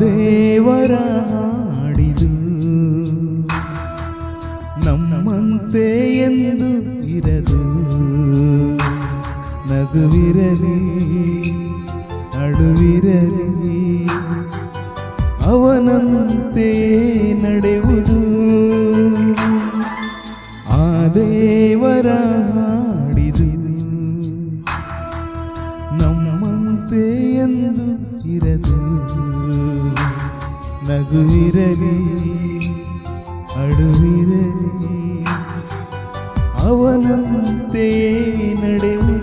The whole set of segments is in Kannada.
ದೇವರ ಹಾಡಿದು ನಮ್ಮಂತೆ ಎಂದು ಇರದು ನಗುವಿರಲಿ ನಡುವಿರಲಿ ಅವನಂತೆ ನಡೆಯುವುದು ಆ ದೇವರ ನಗುವಿರಲಿ ಅಳುವಿರಲಿ ಅವನಂತೆ ನಡೆಯುವುದು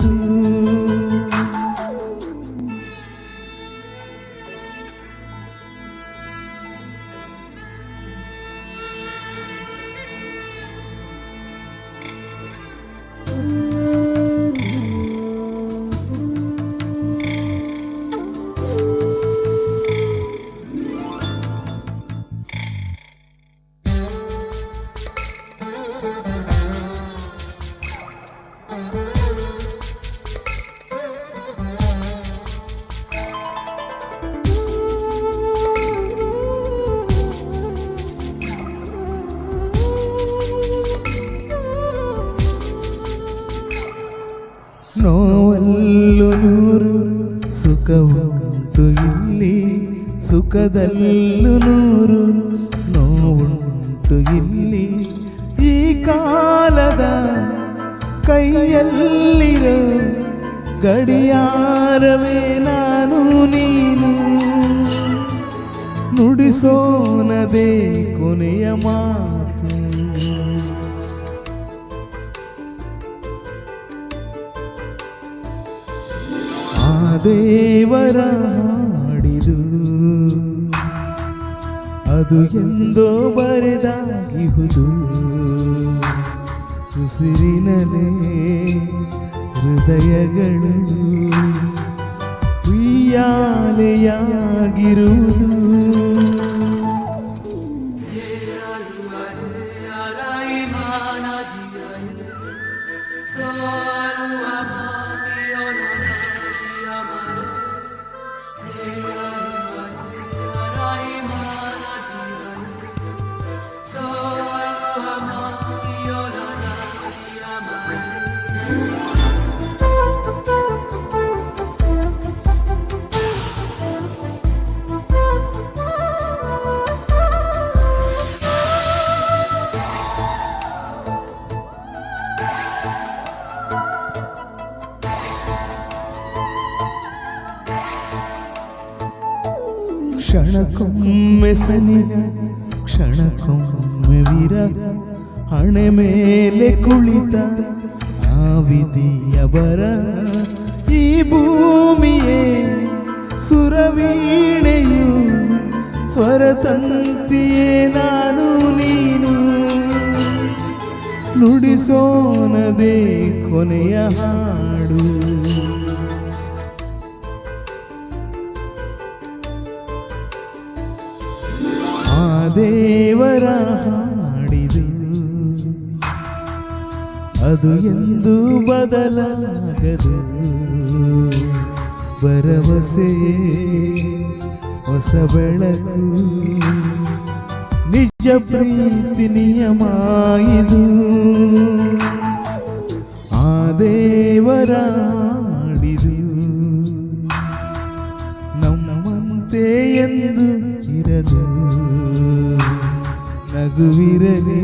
ನೋವಲ್ಲು ನೂರು ಸುಖವುಂಟು ಇಲ್ಲಿ ಸುಖದಲ್ಲೂ ನೂರು ನೋವುಂಟು ಇಲ್ಲಿ. ಈ ಕಾಲದ ಕೈಯಲ್ಲಿರೋ ಗಡಿಯಾರವೇ ನಾನು, ನೀನು ನುಡಿಸೋನದೇ ಕೊನೆಯ ಮಾತು. ದೇವರ ಹಾಡಿದು. ಅದು ಎಂದೋ ಬರೆದಾಗಿಹುದು. ಉಸಿರಿನಲೇ ಹೃದಯಗಳು ಉಯ್ಯಾಲೆಯಾಗಿರುವುದು. ಕ್ಷಣಕ್ಕೊಮ್ಮೆ ಸನಿ, ಕ್ಷಣಕ್ಕೊಮ್ಮೆ ವಿರಹ ಹಣೆ ಮೇಲೆ ಕುಳಿತ ಆ ಈ ಭೂಮಿಯೇ ಸುರವೀಣೆಯು ಸ್ವರತಂತಿಯೇ ನಾನು ನೀನು. ನುಡಿಸೋನದೇ ಕೊನೆಯ ಹಾಡು. ದೇವರ ಹಾಡಿದು ಅದು ಎಂದು ಬದಲಾಗದು ಭರವಸೆ ಹೊಸ ಬೆಳಕು ನಿಜ ಪ್ರೀತಿ ನಿಯಮ ಇದು ಆ ದೇವರ ಮಗುವಿರಲಿ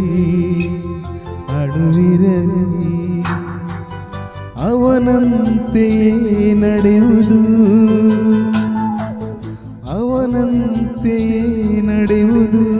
ಅಡುವಿರಲಿ ಅವನಂತೆಯೇ ನಡೆಯುವುದು ಅವನಂತೆಯೇ ನಡೆಯುವುದು.